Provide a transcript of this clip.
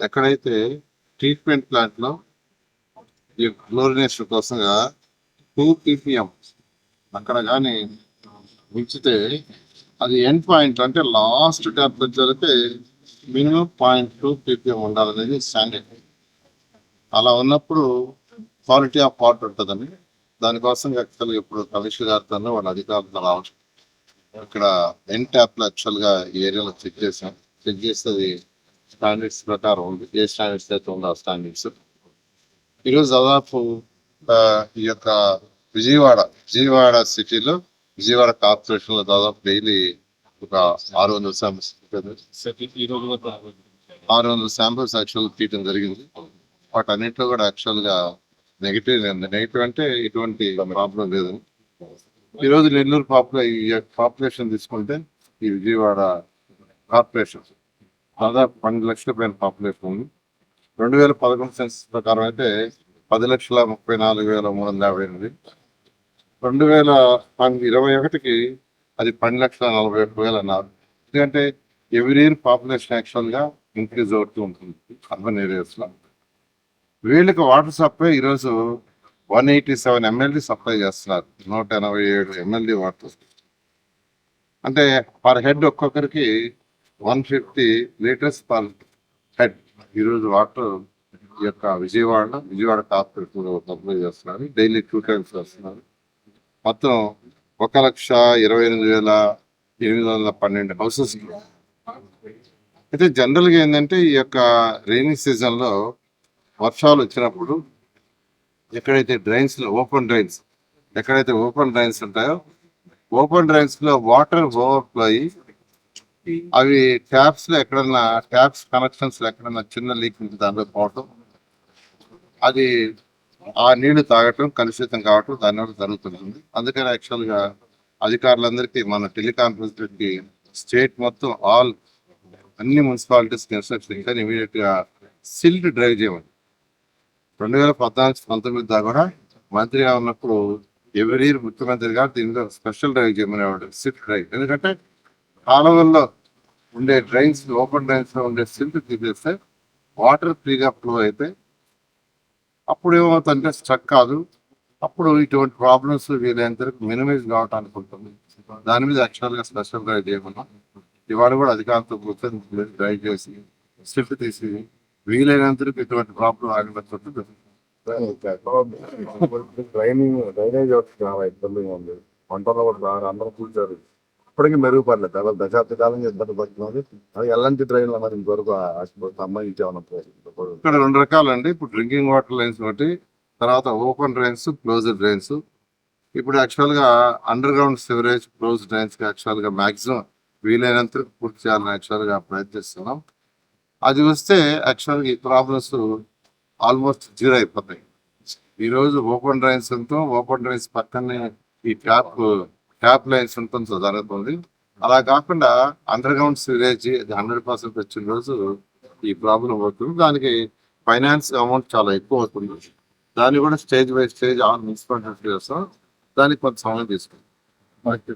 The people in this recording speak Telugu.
ఎక్కడైతే ట్రీట్మెంట్ ప్లాంట్లో ఈ క్లోరినేషన్ కోసంగా టూ పీపీఎం అక్కడ కానీ ఉంచితే అది ఎండ్ పాయింట్ అంటే లాస్ట్ టెంపరేచర్ అయితే మినిమం పాయింట్ టూ పీపీఎం ఉండాలనేది స్టాండర్డ్ అలా ఉన్నప్పుడు క్వాలిటీ ఆఫ్ వాటర్ ఉంటుందని దానికోసం యాక్చువల్గా ఇప్పుడు కమిషనర్ గారితో వాళ్ళ అధికారులతో రావచ్చు ఇక్కడ ఎన్ ట్యాప్లు లో ఈ ఏరియాలో చెక్ చేసాం. చెక్ చేస్తే అది స్టాండర్డ్స్ ప్రకారం ఉంది. ఏ స్టాండర్డ్స్ అయితే ఉందో ఆ స్టాండర్డ్స్ ఈరోజు దాదాపు ఈ యొక్క విజయవాడ విజయవాడ సిటీలో విజయవాడ కార్పొరేషన్లో దాదాపు డైలీ ఒక ఆరు వందల శాంపిల్స్ ఆరు వందల శాంపిల్స్. యాక్చువల్ తీయడం జరిగింది. వాటన్నిటిలో కూడా యాక్చువల్గా నెగిటివ్ నెగిటివ్ అంటే ఎటువంటి ప్రాబ్లం లేదు. ఈ రోజు నెల్లూరు పాపులే ఈ పాపులేషన్ తీసుకుంటే ఈ విజయవాడ కార్పొరేషన్ దాదాపు పన్నెండు లక్షల పైన పాపులేషన్ ఉంది. రెండు వేల పదకొండు సెన్సస్ ప్రకారం అయితే పది లక్షల ముప్పై నాలుగు వేల మూడు వందల యాభై ఎనిమిది. రెండు వేల ఇరవై ఒకటికి అది పన్నెండు లక్షల నలభై ఒక్క వేలు అన్నారు ఎందుకంటే ఎవ్రీ ఇయర్ పాపులేషన్ యాక్చువల్గా ఇంక్రీజ్ అవుతూ ఉంటుంది అర్బన్ ఏరియాస్లో వీళ్ళకి వాటర్ సప్లై ఈరోజు one eighty seven MLD supply చేస్తున్నారు. నూట ఎనభై ఏడు ఎంఎల్డీ వాటర్ అంటే పర్ హెడ్ ఒక్కొక్కరికి one fifty litres per head. ఈరోజు వాటర్ ఈ యొక్క విజయవాడ విజయవాడ కార్పొరేషన్ సప్లై చేస్తున్నారు. డైలీ టూ టైమ్స్ వస్తున్నారు. మొత్తం ఒక లక్ష ఇరవై ఎనిమిది వేల ఎనిమిది వందల పన్నెండు హౌసెస్. అయితే జనరల్గా ఏంటంటే ఈ యొక్క రైనీ సీజన్లో వర్షాలు వచ్చినప్పుడు ఎక్కడైతే డ్రైన్స్లో ఓపెన్ డ్రైన్స్ ఎక్కడైతే ఓపెన్ డ్రైన్స్ ఉంటాయో ఓపెన్ డ్రైన్స్లో వాటర్ ఓవర్ఫ్లో అయ్యి అవి ట్యాప్స్లో ఎక్కడన్నా ట్యాప్స్ కనెక్షన్స్లో ఎక్కడన్నా చిన్న లీక్ ఉంది దాంట్లో పోవటం అది ఆ నీళ్ళు తాగటం కలుషితం కావటం దానివల్ల జరుగుతుంది. అందుకని యాక్చువల్గా అధికారులందరికీ మన టెలికాన్ఫరెన్స్కి స్టేట్ మొత్తం ఆల్ అన్ని మున్సిపాలిటీస్ ఇన్స్ట్రక్షన్ కానీ ఇమీడియట్గా సిల్ట్ డ్రైవ్ చేయమని రెండు వేల పద్నాలుగు పంతొమ్మిది దాకా కూడా మంత్రిగా ఉన్నప్పుడు ఎవరి ఇయర్ ముఖ్యమంత్రి గారు దీనిలో స్పెషల్ డ్రైవ్ చేయమనేవాడు సిల్ట్ డ్రైవ్. ఎందుకంటే కాలువల్లో ఉండే డ్రైన్స్ ఓపెన్ డ్రైన్స్లో ఉండే సిల్ట్ తీసేస్తే వాటర్ ఫ్రీగా ఫ్లో అయితే అప్పుడు ఏమవుతుందంటే స్ట్రక్ కాదు. అప్పుడు ఇటువంటి ప్రాబ్లమ్స్ వీలైనంతరకు మినిమైజ్ కావటానికి ఉంటుంది. దాని మీద యాక్చువల్గా స్పెషల్గా స్పెషల్ చేయమన్నాం ఇవాళ కూడా అధికారులతో కూర్చొని డ్రైవ్ చేసి స్విఫ్ట్ తీసి వీలైనంతరకు ఇటువంటి ప్రాబ్లం ఆగబెట్టు డ్రైనింగ్ డ్రైనేజ్ వ్యవస్థ చాలా ఇబ్బందిగా ఉంది. పంటల్లో కూడా అందరూ కూర్చారు ఇప్పటికీ మెరుగుపడలేదు. చాలా దశాబ్ద కాలంగా ఇబ్బంది పడుతున్నది అది ఎలాంటి డ్రైన్లు మరి ఇంతవరకు సంబంధించామన్నప్పుడు ఇక్కడ రెండు రకాలండి. ఇప్పుడు డ్రింకింగ్ వాటర్ లైన్స్ ఒకటి తర్వాత ఓపెన్ డ్రైన్స్ క్లోజ్డ్ డ్రైన్స్. ఇప్పుడు యాక్చువల్గా underground sewerage close drains యాక్చువల్గా మ్యాక్సిమం వీలైనంత పూర్తి చేయాలని యాక్చువల్గా ప్రయత్నిస్తున్నాం అది వస్తే యాక్చువల్గా ఈ ప్రాబ్లమ్స్ ఆల్మోస్ట్ జీరో అయిపోతాయి. ఈ రోజు ఓపెన్ డ్రైన్స్ ఉంటాం ఓపెన్ డ్రైన్స్ పక్కనే ఈ ట్యాప్ ట్యాప్ లైన్స్ ఉంటుంది జరుగుతుంది అలా కాకుండా underground sewerage hundred percent వచ్చిన రోజు ఈ ప్రాబ్లం అవుతుంది. దానికి ఫైనాన్స్ అమౌంట్ చాలా ఎక్కువ అవుతుంది. దాన్ని కూడా stage by stage on municipality చేస్తాం. దానికి కొంత సమయం తీసుకుంటాం. ఓకే